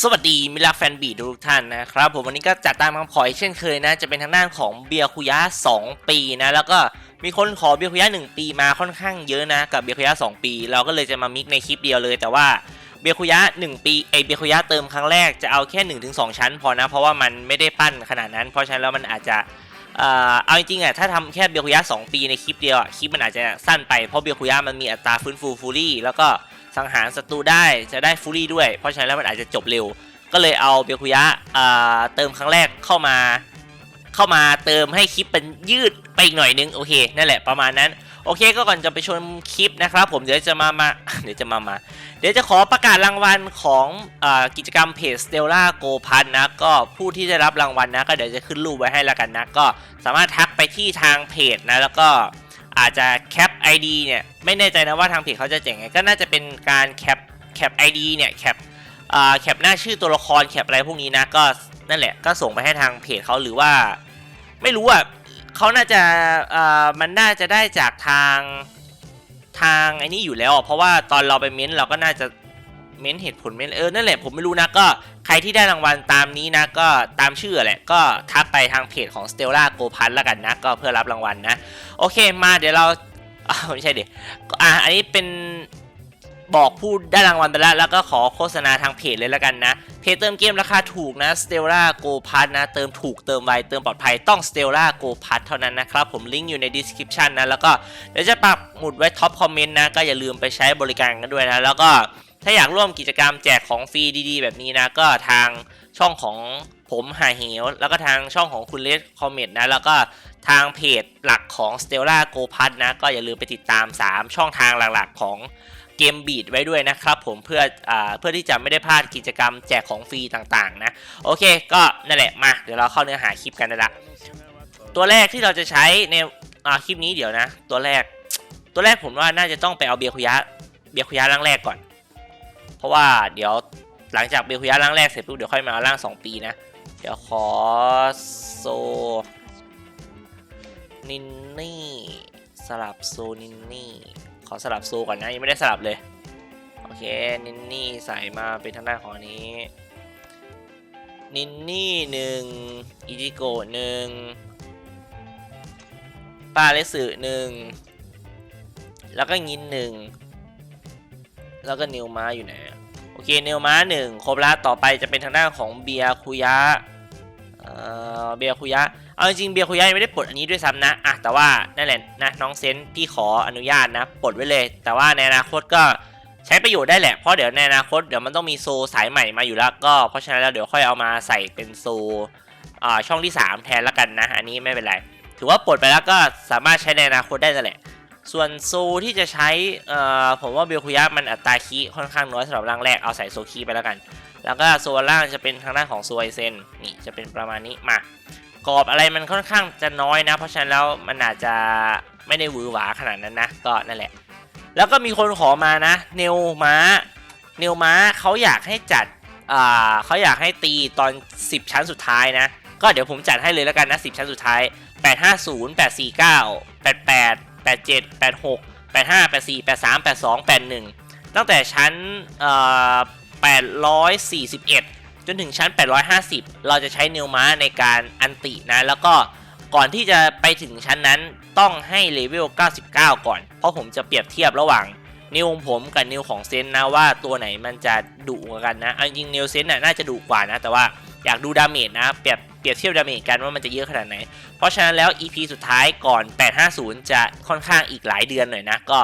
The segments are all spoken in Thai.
สวัสดีมิลาแฟนบีทุกท่านนะครับผมวันนี้ก็จัดตามคำขอเช่นเคยนะ จะเป็นทางด้านของเบียคุยะ 2 ปีนะ แล้วก็มีคนขอเบียคุยะ 1 ปีมาค่อนข้างเยอะนะ กับเบียคุยะ 2 ปี เราก็เลยจะมามิกในคลิปเดียวเลย แต่ว่าเบียคุยะ 1 ปีไอเบียคุยะเติมครั้งแรกจะเอาแค่ 1-2 ชั้น พอนะ เพราะว่ามันไม่ได้ปั้นขนาดนั้น เพราะฉะนั้นแล้วมันอาจจะเออเอาจริงๆอะถ้าทำแค่เบียคุยะ 2 ปีในคลิปเดียวคลิปมันอาจจะสั้นไปเพราะเบียคุยะมันมีอัตราฟื้นฟูฟูลี่แล้วก็ สังหารศัตรูได้จะได้ฟูลี่ด้วย เพราะฉะนั้นแล้วมันอาจจะจบเร็ว ก็เลยเอาเบียคุยะเติมครั้งแรกเข้ามา เข้ามาเติมให้คลิปเป็นยืดไปอีกหน่อยนึงโอเคนั่นแหละประมาณนั้นโอเคก็ก่อนจะไปชมคลิปนะครับผมเดี๋ยวจะมามาเดี๋ยวจะมามา เดี๋ยวจะขอประกาศรางวัลของอกิจกรรมเพจ Stella Go พันนะก็ผู้ที่ได้รับรางวัลนะ ก็เดี๋ยวจะขึ้นรูปไว้ให้แล้วกันนะ ก็สามารถทักไปที่ทางเพจนะแล้วก็ อาจจะแคป ID เนี่ยไม่แน่ใจนะว่าทางเพจเขาจะแจกไงก็น่าจะเป็นการแคปแคป ID เนี่ยแคปอ่าแคปหน้าชื่อตัวละครแคปอะไรพวกนี้นะก็นั่นแหละก็ส่งไปให้ทางเพจเขาหรือว่า ไม่รู้อะเขาน่าจะอ่ามันน่าจะได้จากทางทางไอ้นี่อยู่แล้ว เพราะว่าตอนเราไปเม้นต์เราก็น่าจะ เม้นต์เหตุผลเม้นต์เออนั่นแหละผมไม่รู้นะก็ใครที่ได้รางวัลตามนี้นะก็ตามชื่อแหละก็ทักไปทางเพจของ Stella Go พันแล้วกันนะก็เพื่อรับรางวัลนะ โอเคมาเดี๋ยวเราอ้าไม่ใช่เดี๋ยวอะอันนี้เป็นบอกผู้ได้รางวัลไปแล้ว แล้วก็ขอโฆษณาทางเพจเลยแล้วกันนะ เพจเติมเกมราคาถูกนะ Stella Go Pass นะ เติมถูกเติมไวเติมปลอดภัยต้อง Stella Go Pass เท่านั้นนะครับ ผมลิงก์อยู่ใน description นะ แล้วก็เดี๋ยวจะปักหมุดไว้ท็อปคอมเมนต์นะ ก็อย่าลืมไปใช้บริการกันด้วยนะ แล้วก็ ถ้าอยากร่วมกิจกรรมแจกของฟรีดีๆ แบบนี้นะ ก็ทางช่องของผมหาเหว แล้วก็ทางช่องของคุณเลสคอมเมนต์นะ แล้วก็ทางเพจหลักของ Stella Go Pass นะ ก็อย่าลืมไปติดตาม 3 ช่องทางหลักๆของเกมบีดไว้ด้วยนะครับผมเพื่ออเพื่อที่จะไม่ได้พลาดกิจกรรมแจกของฟรีต่างๆนะ โอเคก็นั่นแหละมา เดี๋ยวเราเข้าเนื้อหาคลิปกันได้ละ ตัวแรกที่เราจะใช้ในคลิปนี้เดี๋ยวนะ ตัวแรก ตัวแรกผมว่าน่าจะต้องไปเอาเบียร์คุยะเบียร์คุยะร่างแรกก่อน เพราะว่าเดี๋ยวหลังจากเบียร์คุยะร่างแรกเสร็จปุ๊บเดี๋ยวค่อยมาเอาร่าง2ปีนะ เดี๋ยวขอโซนินนี่สลับโซนินนี่ขอสลับโซก่อนนะยังไม่ได้สลับเลย โอเคนินนี่ใส่มาเป็นทางด้านของนี้นินนี่หนึ่งอิจิโกะหนึ่งปาเลสึหนึ่งแล้วก็งินหนึ่ง แล้วก็นิวมาอยู่ไหนโอเคนิวมาหนึ่งครบละต่อไปจะเป็นทางด้านของเบียคุยะเบียคุยะเอาจริงเบียคุยะยังไม่ได้ปลดอันนี้ด้วยซ้ำนะอะแต่ว่านั่นแหละนะน้องเซนพี่ขออนุญาตนะปลดไว้เลย แต่ว่าในอนาคตก็ใช้ประโยชน์ได้แหละเพราะเดี๋ยวในอนาคตเดี๋ยวมันต้องมีโซสายใหม่มาอยู่แล้วก็เพราะฉะนั้นแล้วเดี๋ยวค่อยเอามาใส่เป็นโซช่องที่ 3 แทนละกันนะ อันนี้ไม่เป็นไร ถือว่าปลดไปแล้วก็สามารถใช้ในอนาคตได้นั่นแหละ ส่วนโซที่จะใช้ผมว่าเบียร์คุยะมันอัตราคีค่อนข้างน้อยสำหรับร่างแรกเอาใส่โซคีไปแล้วกัน แล้วก็โซล่างจะเป็นทางด้านของโซไอเซนนี่จะเป็นประมาณนี้มากรอบอะไรมันค่อนข้างจะน้อยนะ เพราะฉะนั้นแล้วมันอาจจะไม่ได้หวือหวาขนาดนั้นนะก็นั่นแหละ แล้วก็มีคนขอมานะเนวม้าเนวม้าเขาอยากให้จัดเขาอยากให้ตีตอน 10 ชั้นสุดท้ายนะ ก็เดี๋ยวผมจัดให้เลยแล้วกันนะ 10 ชั้นสุดท้าย 850 849 88 87 86 85 84 83 82 81 ตั้งแต่ชั้นเอ่อ841 จนถึงชั้น 850 เราจะใช้นิวม้าในการอันตินะ แล้วก็ก่อนที่จะไปถึงชั้นนั้นต้องให้เลเวล 99 ก่อน เพราะผมจะเปรียบเทียบระหว่างนิวของผมกับนิวของเซนนะว่าตัวไหนมันจะดุกว่ากันนะเอาจริงนิวเซนน่ะน่าจะดุกว่านะ แต่ว่าอยากดูดาเมจนะเปรียบ เปรียบเทียบดาเมจกันว่ามันจะเยอะขนาดไหน เพราะฉะนั้นแล้ว EP สุดท้ายก่อน 850 จะค่อนข้างอีกหลายเดือนหน่อยนะ ก็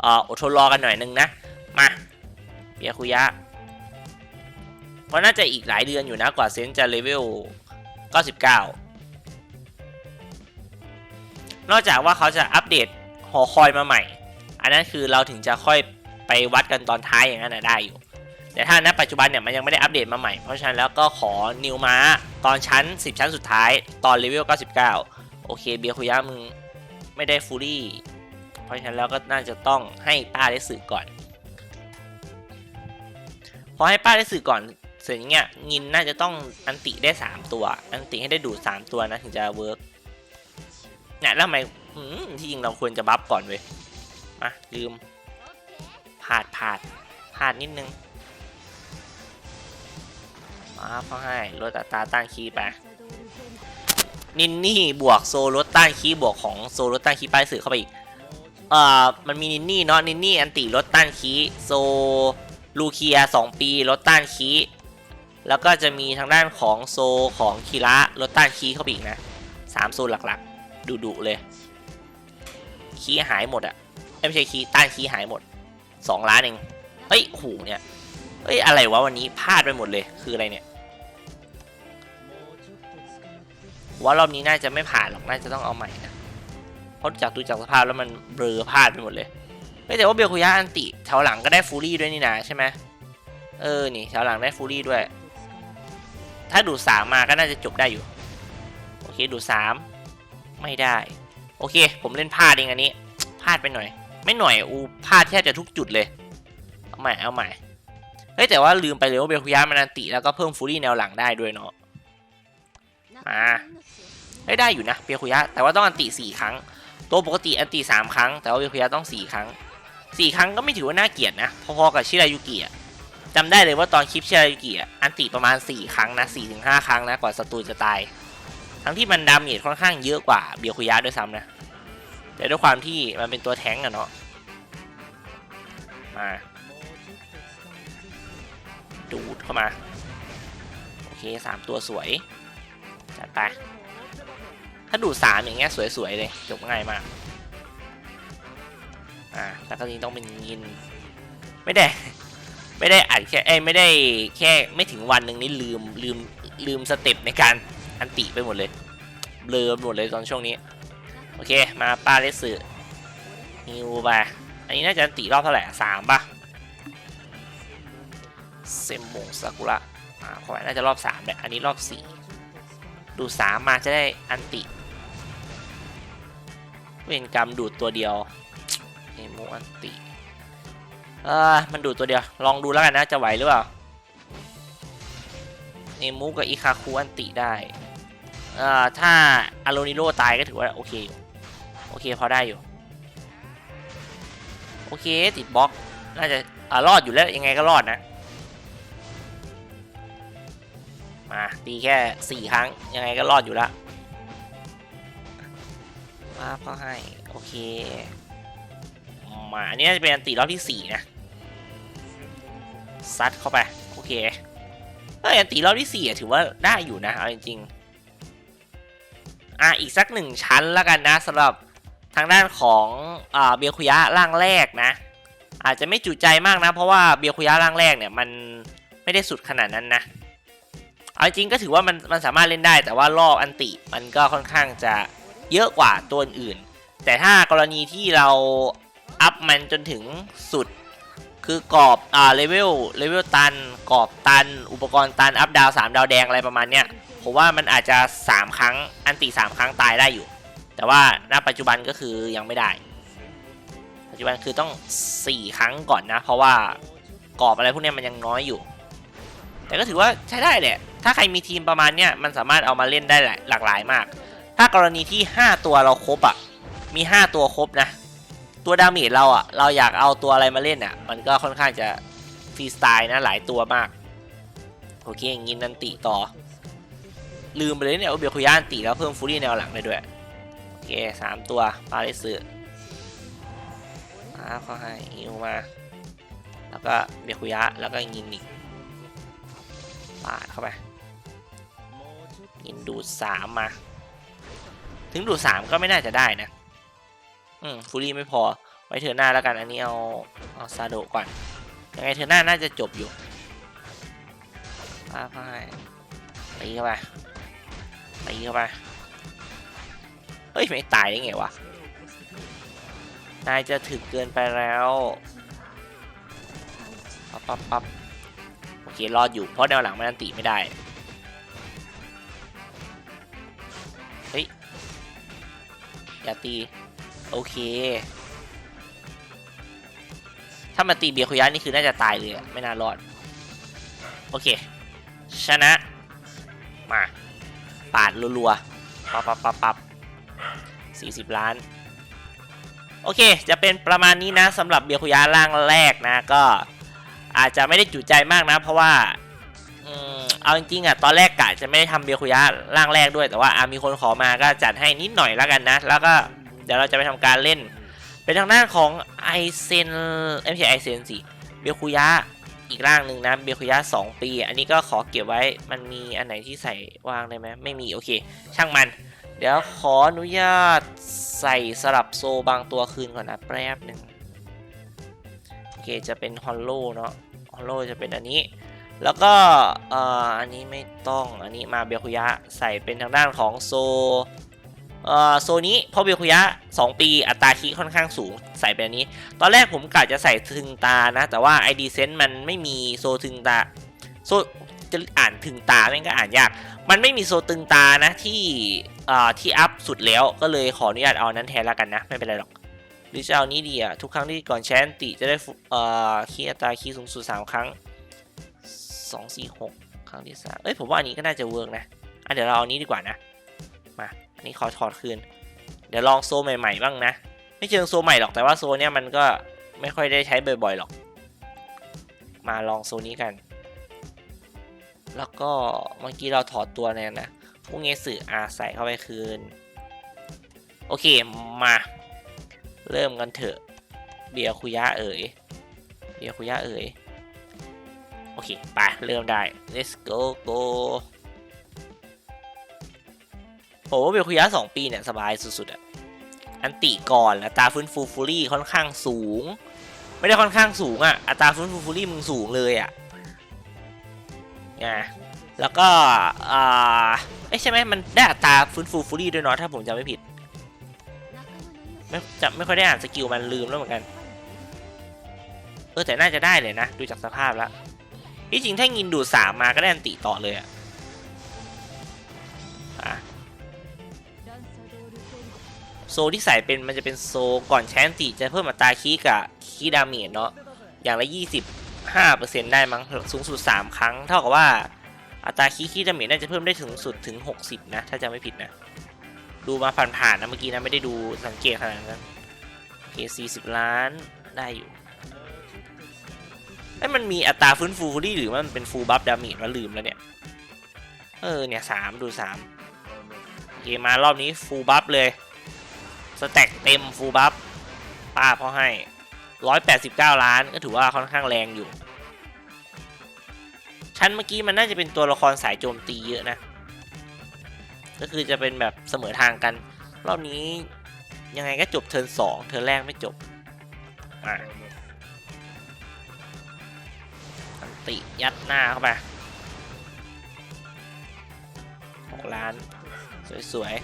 เอ่ออดทนรอกันหน่อยนึงนะ มาเบียคุยะเพราะน่าจะอีกหลายเดือนอยู่นะ กว่าเซนจะเลเวล 99 นอกจากว่าเขาจะอัปเดตหอคอยมาใหม่ อันนั้นคือเราถึงจะค่อยไปวัดกันตอนท้ายอย่างนั้นนะได้อยู่ แต่ถ้าณปัจจุบันเนี่ยมันยังไม่ได้อัปเดตมาใหม่ เพราะฉะนั้นแล้วก็ขอนิวม้าตอนชั้น 10 ชั้นสุดท้าย ตอนเลเวล 99 โอเคเบียคุยะมึงไม่ได้ฟูลี่ เพราะฉะนั้นแล้วก็น่าจะต้องให้ป้าได้สื่อก่อน พอให้ป้าได้สื่อก่อนเสร็จเงี้ยงินน่าจะต้องอันติได้ 3 ตัว อันติให้ได้ดูด 3 ตัวนะถึงจะเวิร์กเนี่ยแล้วทำไมอืมที่จริงเราควรจะบัฟก่อนเว้ยมาลืมพลาดพลาดพลาดนิดนึง อ่าเขาให้ลดอัตราต้านคีไปนินนี่บวกโซลดต้านคีบวกของโซลดต้านคีป้ายสื่อเข้าไปอีกเอ่อมันมีนินนี่เนาะนินนี่อันติลดต้านคีโซลูเคียสองปีลดต้านคีแล้วก็จะมีทางด้านของโซของคีระลดต้านคีเข้าไปอีกนะสามโซนหลักๆดุๆเลยคีหายหมดอะเอ้ยไม่ใช่คีต้านคีหายหมดสองล้านเองเฮ้ยโหเนี่ยเฮ้ยอะไรวะวันนี้พลาดไปหมดเลยคืออะไรเนี่ย ว่ารอบนี้น่าจะไม่ผ่านหรอกน่าจะต้องเอาใหม่นะเพราะจากดูจากสภาพแล้วมันเบลอพลาดไปหมดเลยเฮ้ยแต่ว่าเบลคุยะอันติแถวหลังก็ได้ฟูรี่ด้วยนี่นะใช่ไหมเออนี่แถวหลังได้ฟูรี่ด้วย ถ้าดูดสามมาก็น่าจะจบได้อยู่ โอเคดูดสามไม่ได้ โอเค ผมเล่นพลาดเองอันนี้พลาดไปหน่อย ไม่หน่อยอูพลาดแทบจะทุกจุดเลยเอาใหม่เอาใหม่เฮ้ยแต่ว่าลืมไปเลยว่าเบลคุยะมันอันติแล้วก็เพิ่มฟูรี่แนวหลังได้ด้วยเนาะ มาเฮ้ได้อยู่นะเบียคุยะแต่ว่าต้องอันติสี่ครั้ง ตัวปกติอันติสามครั้ง แต่ว่าเบียคุยะต้องสี่ครั้งสี่ครั้งก็ไม่ถือว่าน่าเกลียดนะ พอๆกับชิรายุกิอะจำได้เลยว่าตอนคลิปชิรายุกิอะอันติประมาณสี่ครั้งนะสี่ถึงห้าครั้งนะกว่าศัตรูจะตาย ทั้งที่มันดาเมจค่อนข้างเยอะกว่าเบียคุยะด้วยซ้ำนะแต่ด้วยความที่มันเป็นตัวแท้งอะเนาะมาดูดเข้ามา โอเคสามตัวสวย จัดไป ถ้าดูสามอย่างเงี้ยสวยๆเลยจบง่ายมาก อ่าแล้วก็นี้ต้องเป็นยิน ไม่ได้ ไม่ได้อัดแค่เอ้ยไม่ได้แค่ไม่ถึงวันหนึ่งนี่ลืมลืมลืมสเต็ปในการอันติไปหมดเลย เบลอหมดเลยตอนช่วงนี้ โอเค มาป้าเลสสึฮิวไปอันนี้น่าจะอันติรอบเท่าไหร่สามป่ะเซมมงซากุระอ่าขอน่าจะรอบสามแหละอันนี้รอบสี่ ดูดสามมาจะได้อันติ เวนกรรมดูดตัวเดียวเอโมอันติเออมันดูดตัวเดียว ลองดูแล้วกันนะ จะไหวหรือเปล่าเอมูกับอิคาคุอันติได้เอ่อถ้าอารูนิโรตายก็ถือว่า โอเคอยู่ โอเคพอได้อยู่ โอเค ติดบล็อก น่าจะอ่ารอดอยู่แล้วยังไงก็รอดนะ มาตีแค่สี่ครั้ง ยังไงก็รอดอยู่ละมาก็ให้ โอเค มาอันนี้น่าจะเป็นอันตีรอบที่สี่นะ ซัดเข้าไป โอเคเอ้ยอันตีรอบที่สี่ถือว่าได้อยู่นะ เอาจริงๆ อะ อีกสักหนึ่งชั้นแล้วกันนะสำหรับทางด้านของอ่าเบียคุยะร่างแรกนะ อาจจะไม่จุใจมากนะ เพราะว่าเบียคุยะร่างแรกเนี่ย มันไม่ได้สุดขนาดนั้นนะ เอาจริงก็ถือว่ามันมันสามารถเล่นได้ แต่ว่ารอบอันติมันก็ค่อนข้างจะเยอะกว่าตัวอื่น แต่ถ้ากรณีที่เราอัพมันจนถึงสุด คือกรอบอ่าเลเวลเลเวลตันกรอบตัน อุปกรณ์ตันอัพดาว3ดาวแดงอะไรประมาณเนี้ยผมว่ามันอาจจะ 3 ครั้งอันติ 3 ครั้งตายได้อยู่ แต่ว่าณปัจจุบันก็คือยังไม่ได้ ปัจจุบันคือต้อง 4 ครั้งก่อนนะ เพราะว่ากรอบอะไรพวกนี้มันยังน้อยอยู่ แต่ก็ถือว่าใช้ได้แหละ ถ้าใครมีทีมประมาณเนี้ยมันสามารถเอามาเล่นได้หลายหลากหลายมาก ถ้ากรณีที่ 5 ตัวเราครบอะ มี 5 ตัวครบนะ ตัวดาเมจเราอะ เราอยากเอาตัวอะไรมาเล่นอะ มันก็ค่อนข้างจะฟรีสไตล์นะหลายตัวมาก โอเคอยินนันติต่อ ลืมไปเลยเนี่ยว่าเบียคุยานติแล้วเพิ่มฟูรี่แนวหลังได้ด้วย โอเคสามตัวปาเลสือมาเขาให้ฮิวมา แล้วก็เบียคุยะแล้วก็ยินอีก ปาดเข้าไปยินดูดสามมา ถึงดูดสามก็ไม่น่าจะได้นะ อืมฟูรี่ไม่พอ ไว้เธอหน้าแล้วกัน อันนี้เอา เอาซาโดก่อน ยังไงเธอหน้าน่าจะจบอยู่ปาพายตีเข้าไปตีเข้าไป เฮ้ย ไม่ตายได้ไงวะ นายจะถึกเกินไปแล้ว ปั๊บปั๊บปั๊บ รอดอยู่เพราะแนวหลังมันอันติไม่ได้ เฮ้ย อย่าตี โอเค ถ้ามาตีเบียร์คุยะนี่คือน่าจะตายเลยอะไม่น่ารอด โอเค ชนะ มา ปาดรัวๆ ปับปับปับปับสี่สิบล้านโอเค จะเป็นประมาณนี้นะสำหรับเบียร์คุยะร่างแรกนะก็ อาจจะไม่ได้จุใจมากนะ เพราะว่าเอาจริงๆอะตอนแรกกะจะไม่ได้ทำเบียคุยะร่างแรกด้วย แต่ว่ามีคนขอมาก็จัดให้นิดหน่อยแล้วกันนะ แล้วก็เดี๋ยวเราจะไปทำการเล่น เป็นทางด้านของไอเซนเอ้ยไม่ใช่ไอเซนสิเบียคุยะอีกร่างหนึ่งนะเบียคุยะ2ปี อันนี้ก็ขอเก็บไว้มันมีอันไหนที่ใส่วางได้ไหมไม่มีโอเค ช่างมัน เดี๋ยวขออนุญาตใส่สลับโซบางตัวคืนก่อนนะแป๊บหนึ่ง เคจะเป็นฮอลโลเนาะฮอลโลจะเป็นอันนี้ แล้วก็อันนี้ไม่ต้องอันนี้มาเบลคุยะใส่เป็นทางด้านของโซโซนี้พราะเบลคุยะ 2 ปีอัตราคีค่อนข้างสูงใส่เป็นอันนี้ ตอนแรกผมกะจะใส่ถึงตานะ แต่ว่า ID s e n s e มันไม่มีโซถึงตาโซจะอ่านถึงตาแม่งก็อ่านยาก มันไม่มีโซตึงตานะที่ที่อัพสุดแล้วก็เลยขออนุญาตเอานั้นแทนแล้วกันนะ ไม่เป็นไรหรอก หรือจะเอานี้ดีอะทุกครั้งที่ก่อนแชนติจะได้เอ่อคีอัตราคีสูงสุด3ครั้ง 2 4 6 ครั้งที่3เอ้ยผมว่าอันนี้ก็น่าจะเวิร์กนะอะเดี๋ยวเราเอานี้ดีกว่านะ มา อันนี้ขอถอดคืน เดี๋ยวลองโซใหม่ๆบ้างนะ ไม่เชิงโซใหม่หรอกแต่ว่าโซเนี้ยมันก็ไม่ค่อยได้ใช้บ่อยๆหรอก มาลองโซนี้กัน แล้วก็เมื่อกี้เราถอดตัวเนี่ยนะพวกนี้สื่ออาใส่เข้าไปคืน โอเคมา เริ่มกันเถอะ เบียร์คุยะเอ๋ยเบียร์คุยะเอ๋ยโอเคไปเริ่มได้ let's go go โหเบียร์คุยะสองปีเนี่ยสบายสุดๆอะอันติก่อนอัตราฟื้นฟูฟูรี่ค่อนข้างสูง ไม่ได้ค่อนข้างสูงอะอัตราฟื้นฟูฟูรี่มึงสูงเลยอะไงแล้วก็อ่าเอ้ใช่ไหมมันได้อัตราฟื้นฟูฟูรี่ด้วยเนาะถ้าผมจำไม่ผิด ไม่จำไม่ค่อยได้อ่านสกิลมันลืมแล้วเหมือนกัน เออแต่น่าจะได้เลยนะ ดูจากสภาพแล้วที่จริงถ้างินดูดสามมาก็ได้อันติต่อเลยอะโซที่ใส่เป็นมันจะเป็นโซก่อนใช้อันติจะเพิ่มอัตราคีกับคีดาเมจเนาะอย่างละ 25%ได้มั้งสูงสุด 3 ครั้ง เท่ากับว่าอัตราคีคีดาเมจน่าจะเพิ่มได้ถึงสุดถึง 60 นะ ถ้าจำไม่ผิดนะ ดูมาผ่านๆนะเมื่อกี้นะไม่ได้ดูสังเกตขนาดนั้นโอเค40ล้านได้อยู่ไอ้มันมีอัตราฟื้นฟูฟูรี่หรือว่ามันเป็นฟูลบัฟดาเมจว่าลืมแล้วเนี่ย เออเนี่ยสามดูสามเคมมารอบนี้ฟูลบัฟเลย สแต็กเต็มฟูลบัฟป้าพอให้189ล้านก็ถือว่าค่อนข้างแรงอยู่ ชั้นเมื่อกี้มันน่าจะเป็นตัวละครสายโจมตีเยอะนะ ก็คือจะเป็นแบบเสมอทางกันรอบนี้ยังไงก็จบเทิร์นสองเทิร์นแรกไม่จบอะอันติยัดหน้าเข้าไปหกล้าน สวย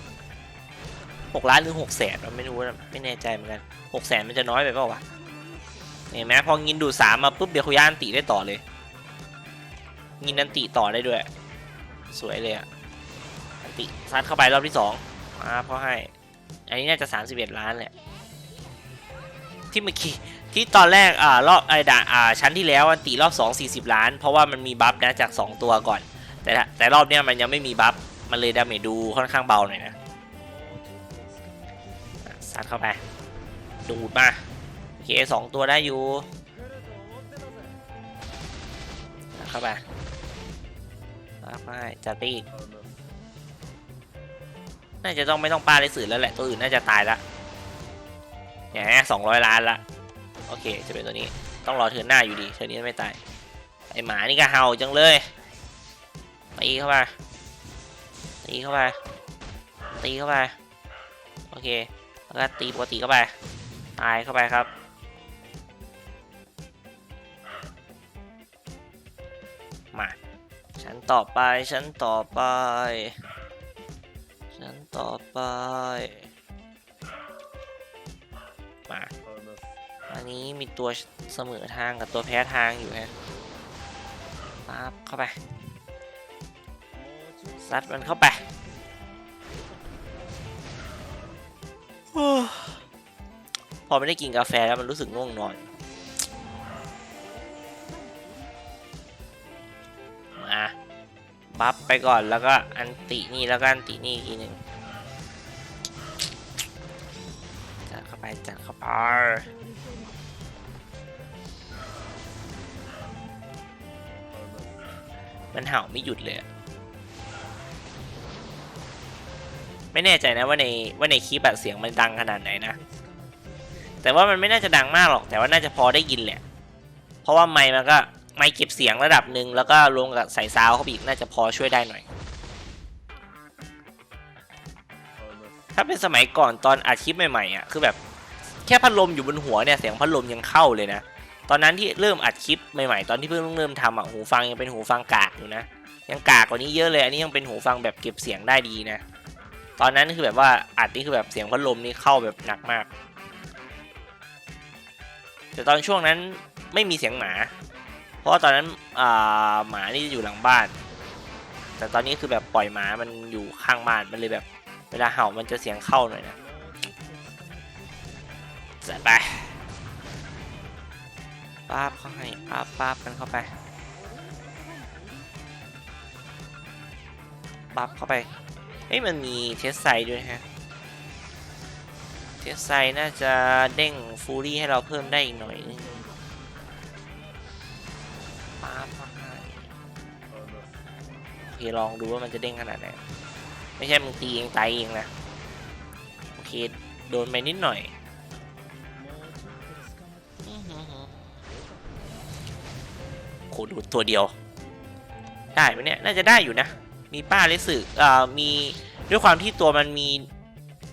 ๆหกล้านหรือหกแสนเราไม่รู้นะไม่แน่ใจเหมือนกันหกแสนมันจะน้อยไปเปล่าวะเห็นไหมพองินดูดสามมาปุ๊บเบียวคุยาอันติได้ต่อเลย งินอันติต่อได้ด้วย สวยเลยอะ ติซัดเข้าไปรอบที่สองมาพราะให้ อันนี้น่าจะ 31 ล้านแหละ ที่เมื่อกี้ที่ตอนแรกอ่ารอบไอ้ด่าอ่าชั้นที่แล้วอันติรอบ 2 40 ล้าน เพราะว่ามันมีบัฟนะจาก 2 ตัวก่อน แต่แต่รอบเนี้ยมันยังไม่มีบัฟ มันเลยดาเมจดูค่อนข้างเบาหน่อยนะซัดเข้าไปดูดมาโอเคสองตัวได้อยู่เข้าไปซัดเข้าไปจัดไปอีก น่าจะต้องไม่ต้องป้าได้สื่อแล้วแหละ ตัวอื่นน่าจะตายละเนี่ยสองร้อยล้านละ โอเค จะเป็นตัวนี้ ต้องรอเทินหน้าอยู่ดี เทินนี้ไม่ตาย ไอหมานี่ก็เห่าจังเลย ตีเข้าไปตีเข้าไปตีเข้าไปโอเค แล้วก็ตีปกติเข้าไป ตายเข้าไปครับมาชั้นต่อไปชั้นต่อไป ชั้นต่อไป มาอันนี้มีตัวเสมอทางกับตัวแพ้ทางอยู่ฮะปั๊บเข้าไปซัดมันเข้าไปพอไม่ได้กินกาแฟแล้วมันรู้สึกง่วงนอน บัฟไปก่อนแล้วก็อันตินี่แล้วก็อันตินี่อีกทีหนึ่งจัดเข้าไปจัดเข้าไปมันเห่าไม่หยุดเลย ไม่แน่ใจนะว่าในว่าในคลิปแบบเสียงมันดังขนาดไหนนะ แต่ว่ามันไม่น่าจะดังมากหรอก แต่ว่าน่าจะพอได้ยินแหละ เพราะว่าไมค์มันก็ ไมค์เก็บเสียงระดับหนึ่งแล้วก็รวมกับใส่ซาวเข้าไปอีกน่าจะพอช่วยได้หน่อย ถ้าเป็นสมัยก่อนตอนอัดคลิปใหม่ๆอะคือแบบแค่พัดลมอยู่บนหัวเนี่ยเสียงพัดลมยังเข้าเลยนะ ตอนนั้นที่เริ่มอัดคลิปใหม่ๆ ตอนที่เพิ่งเริ่มทำอะหูฟังยังเป็นหูฟังกากอยู่นะ ยังกากกว่านี้เยอะเลย อันนี้ยังเป็นหูฟังแบบเก็บเสียงได้ดีนะ ตอนนั้นคือแบบว่าอัดนี่คือแบบเสียงพัดลมนี่เข้าแบบหนักมาก แต่ตอนช่วงนั้นไม่มีเสียงหมา ราะว่าตอนนั้นหมานี่อยู่หลังบ้าน แต่ตอนนี้คือแบบปล่อยหมามันอยู่ข้างบ้านมันเลยแบบ เวลาเห่ามันจะเสียงเข้าหน่อยนะจัดไปป๊าบเข้าให้ป๊าบป๊าบกันเข้าไปป๊าบเข้าไปเอ้ยมันมีเทสไซด้วยฮะเทสไซน่าจะเด้งฟูรี่ให้เราเพิ่มได้อีกหน่อยนึง เคลองดูว่ามันจะเด้งขนาดไหนไม่ใช่มึงตีเองตายเองนะโอเคโดนไปนิดหน่อยโคดูตัวเดียว ได้ไหมเนี่ยน่าจะได้อยู่นะ มีป้าเลสึเอ่อมีด้วยความที่ตัวมันมี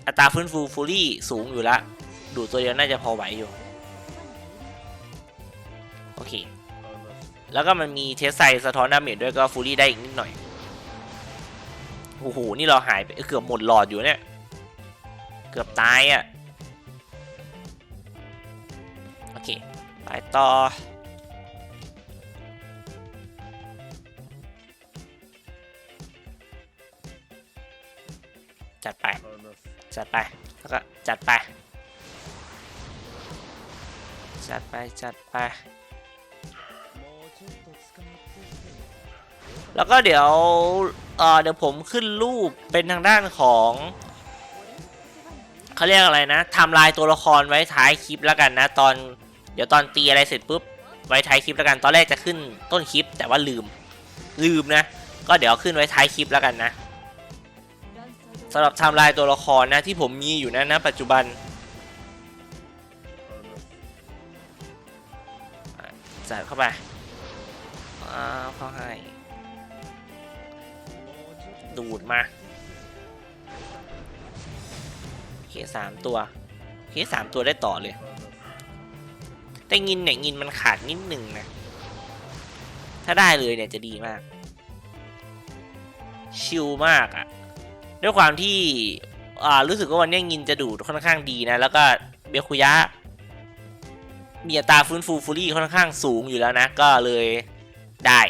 อัตราฟื้นฟูฟูลี่สูงอยู่ล้วดูตัวเดียวน่าจะพอไหวอยู่ โอเค แล้วก็มันมีเทสไซสะท้อนดาเมจด้วยก็ฟูลี่ได้อีกนิดหน่อย โอ้โห นี่เราหายไปเกือบหมดหลอดอยู่เนี่ย เกือบตายอะ่ะ โอเค ไปต่อ จัดไป จัดไป แล้วก็จัดไป จัดไป จัดไป แล้วก็เดี๋ยวเดี๋ยวผมขึ้นรูปเป็นทางด้านของเขาเรียกอะไรนะทำลายตัวละครไว้ท้ายคลิปแล้วกันนะ ตอนเดี๋ยวตอนตีอะไรเสร็จปุ๊บไว้ท้ายคลิปแล้วกันตอนแรกจะขึ้นต้นคลิป แต่ว่าลืมลืมนะ ก็เดี๋ยวขึ้นไว้ท้ายคลิปแล้วกันนะสำหรับไทำลายตัวละครนะที่ผมมีอยู่นะนะปัจจุบันอะจัดเข้าไปอ่าเข้าให้ ดูดมาเคสามตัวเคสามตัวได้ต่อเลย แต่งินเนี่ยงินมันขาดนิดหนึ่งนะ ถ้าได้เลยเนี่ยจะดีมาก ชิลมากอะ่ะ ด้วยความที่อ่ารู้สึกว่าวันนี้งินจะดูดค่อนข้างดีนะ แล้วก็เบคุยะมีอัตราฟื้นฟูฟูรี่ค่อนข้างสูงอยู่แล้วนะ ก็เลยได้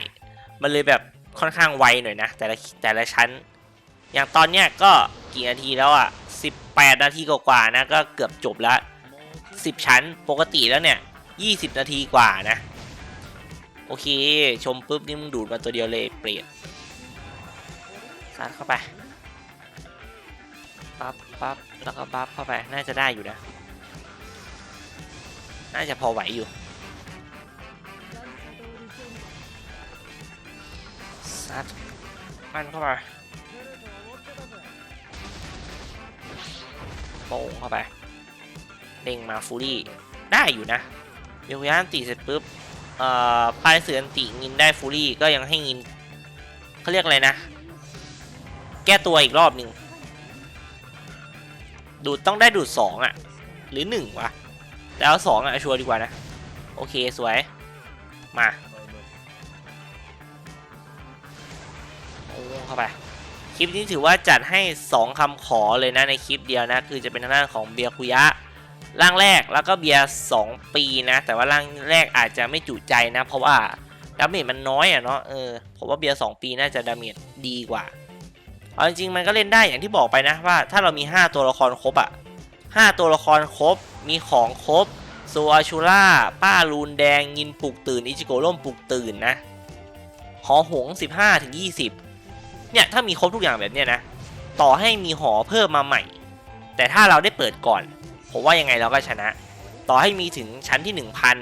มันเลยแบบ ค่อนข้างไวหน่อยนะ แต่ละแต่ละชั้น อย่างตอนเนี้ยก็กี่นาทีแล้วอะ18 นาทีกว่าๆนะก็เกือบจบแล้ว10 ชั้นปกติแล้วเนี่ย 20 นาทีกว่านะ โอเค ชมปุ๊บนี่มึงดูดมาตัวเดียวเลยเปลี่ยนซัดเข้าไปปั๊บปั๊บแล้วก็ปั๊บเข้าไป น่าจะได้อยู่นะ น่าจะพอไหวอยู่ ซัดมันเข้าไปโป่งเข้าไปเด้งมาฟูรี่ได้อยู่นะเดี๋ยวย่านตีเสร็จปุ๊บเอ่อปลายเสืออันติงินได้ฟูรี่ก็ยังให้งินเขาเรียกอะไรนะ แก้ตัวอีกรอบหนึ่งดูดต้องได้ดูดสองอะหรือหนึ่งวะแล้วสองอะชัวร์ดีกว่านะ โอเคสวย มา เข้าไปคลิปนี้ถือว่าจัดให้ 2คำขอเลยนะในคลิปเดียวนะ คือจะเป็นทางด้านของเบียร์คุยะร่างแรกแล้วก็เบียร์2ปีนะ แต่ว่าร่างแรกอาจจะไม่จุใจนะ เพราะว่าดาเมจมันน้อยอะเนาะเออผมว่าเบียร์2ปีน่าจะดาเมจดีกว่าเอาจริงๆมันก็เล่นได้อย่างที่บอกไปนะว่า ถ้าเรามี 5 ตัวละครครบอะ5ตัวละครครบมีของครบโซอาชูล่าป้าลูนแดงยินปลุกตื่นอิจิโกะร่มปลุกตื่นนะหอหง 15ถึง20 เนี่ยถ้ามีครบทุกอย่างแบบเนี้ยนะ ต่อให้มีหอเพิ่มมาใหม่ แต่ถ้าเราได้เปิดก่อน ผมว่ายังไงเราก็ชนะ ต่อให้มีถึงชั้นที่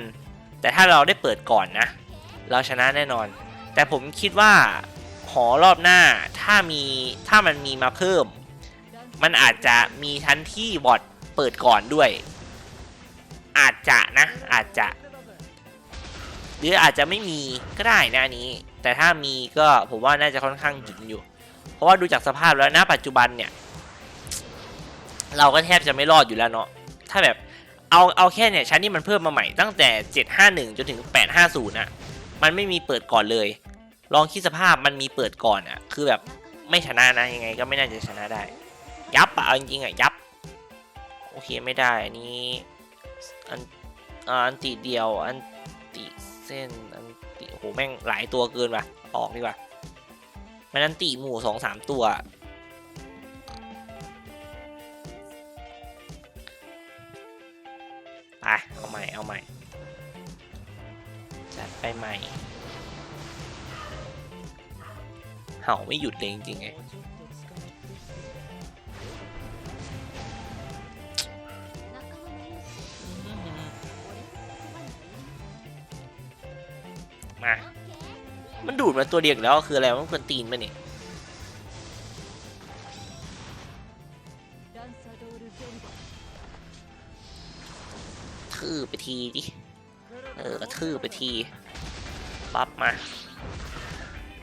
1000 แต่ถ้าเราได้เปิดก่อนนะ เราชนะแน่นอน แต่ผมคิดว่าหอรอบหน้าถ้ามีถ้ามันมีมาเพิ่ม มันอาจจะมีชั้นที่บอทเปิดก่อนด้วย อาจจะนะอาจจะ หรืออาจจะไม่มีก็ได้นะนี้ แต่ถ้ามีก็ผมว่าน่าจะค่อนข้างหยินอยู่ เพราะว่าดูจากสภาพแล้วนะปัจจุบันเนี่ย เราก็แทบจะไม่รอดอยู่แล้วเนาะถ้าแบบเอาเอาแค่เนี่ยชั้นที่มันเพิ่มมาใหม่ตั้งแต่ 751 จนถึง 850น่ะมันไม่มีเปิดก่อนเลย ลองคิดสภาพมันมีเปิดก่อนอะคือแบบไม่ชนะนะยังไงก็ไม่น่าจะชนะได้ ยับอะเอาจริงๆอะยับ โอเคไม่ได้อันนี้อันอันติเดียวอัน นอันติโอ้โหแม่งหลายตัวเกินว่ะ ออกดีกว่ามันอันติหมู่สองสามตัว ไป เอาใหม่ เอาใหม่ จัดไปใหม่ เห่าไม่หยุดเลยจริงๆไง มา มันดูดมาตัวเดียวกแล้วคืออะไรมันควรตีนปะเนี่ยทื่อไปทีดิ เออกระทื่อไปที ปั๊บมา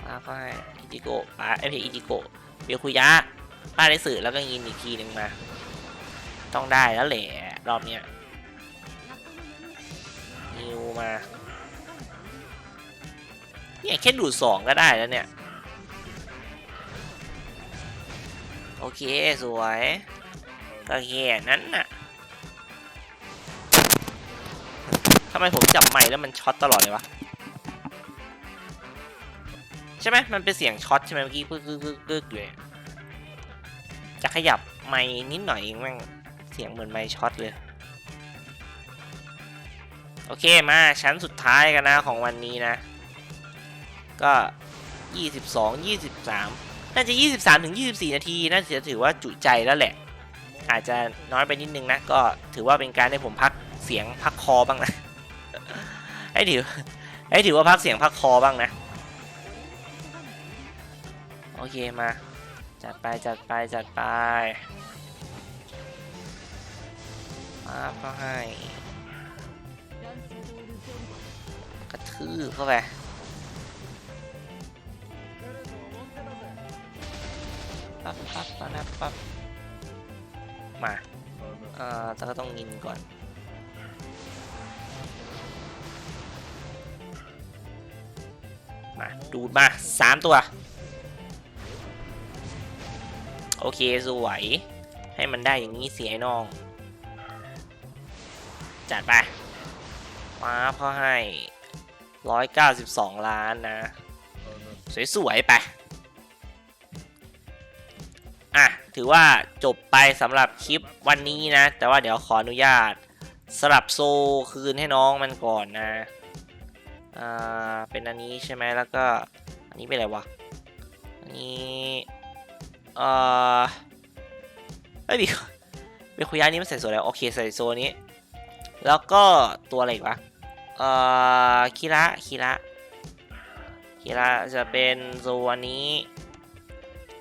ป้าก็ให้อิจิโกะป้าไอเพอิจิโกะเบียคุยะป้าได้สื่อแล้วก็ยินอีกทีหนึ่งมา ต้องได้แล้วแหละรอบเนี้ยนิวมา เนี่ยแค่ดูดสองก็ได้แล้วเนี่ย โอเค สวยก็แค่นั้นน่ะทำไมผมจับไม้แล้วมันช็อตตลอดเลยวะ ใช่ไหมมันเป็นเสียงช็อตใช่ไหมเมื่อกี้กึกกึกกึกเลยจะขยับไม้นิดหน่อยเองแม่งเสียงเหมือนไม้ช็อตเลย โอเคมาชั้นสุดท้ายกันนะของวันนี้นะ ก็ 22 23 น่าจะ 23ถึง24 นาที น่าจะถือว่าจุใจแล้วแหละ อาจจะน้อยไปนิดนึงนะ ก็ถือว่าเป็นการให้ผมพักเสียงพักคอบ้างนะให้ถือให้ถือว่าพักเสียงพักคอบ้างนะ โอเคมา จัดไปจัดไปจัดไปมาก็ให้กระทืบเข้าไป ปั๊บปั๊บปั๊บปั๊บมาเอ่อแต่ก็ต้องยินก่อนมาดูดมาสามตัว โอเค สวย ให้มันได้อย่างนี้เสียไอ้น้อง จัดไปมาพอให้192ล้านนะ สวยๆไป ถือว่าจบไปสำหรับคลิปวันนี้นะ แต่ว่าเดี๋ยวขออนุญาตสลับโซคืนให้น้องมันก่อนนะอ่าเป็นอันนี้ใช่ไหมแล้วก็อันนี้เป็นอะไรวะอันนี้เอ่อเอ้ยบีเบคุยานี้มันใส่โซแล้วโอเคใส่โซนี้ แล้วก็ตัวอะไรอีกวะเอ่อคิระคิระคิระจะเป็นโซอันนี้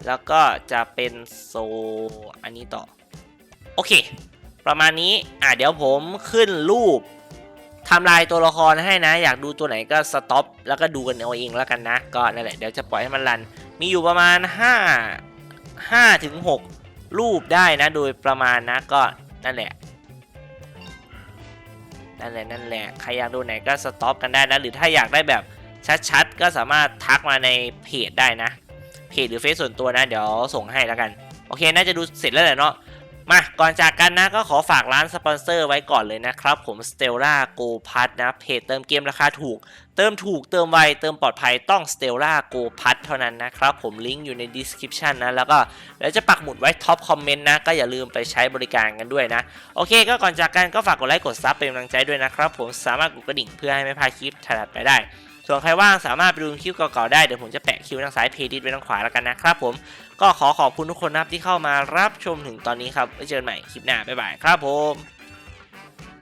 แล้วก็จะเป็นโซอันนี้ต่อ โอเค ประมาณนี้ อะเดี๋ยวผมขึ้นรูปทำลายตัวละครให้นะ อยากดูตัวไหนก็สต็อปแล้วก็ดูกันเอาเองแล้วกันนะ ก็นั่นแหละ เดี๋ยวจะปล่อยให้มันรัน มีอยู่ประมาณ 5 5ถึง6รูปได้นะ โดยประมาณนะก็นั่นแหละนั่นแหละนั่นแหละใครอยากดูไหนก็สต็อปกันได้นะ หรือถ้าอยากได้แบบชัดๆ ก็สามารถทักมาในเพจได้นะ เพจหรือเฟซส่วนตัวนะ เดี๋ยวส่งให้แล้วกัน โอเค น่าจะดูเสร็จแล้วแหละเนาะมาก่อนจากกันนะก็ขอฝากร้านสปอนเซอร์ไว้ก่อนเลยนะครับ ผม Stella Go p a s นะเพจเติมเกมราคาถูก เติมถูกเติมไว เติมปลอดภัยต้อง Stella Go p a s เท่านั้นนะครับ ผมลิงก์อยู่ใน description นะ แล้วก็เดี๋ยวจะปักหมุดไว้ท็อปคอมเมนต์นะ ก็อย่าลืมไปใช้บริการกันด้วยนะ โอเค ก็ก่อนจากกันก็ฝากกดไลค์กดซับเป็นกำลังใจด้วยนะครับผมสามารถกดกระดิ่งเพื่อให้ไม่พลาดคลิปถัดไปได้ ส่วนใครว่างสามารถไปดูคลิปเก่าๆได้เดี๋ยวผมจะแปะคิวทางซ้ายเพจดิสไว้ทางขวาแล้วกันนะครับผมก็ขอขอบคุณทุกคนนะครับที่เข้ามารับชมถึงตอนนี้ครับไว้เจอกันใหม่คลิปหน้าบ๊ายบายครับผม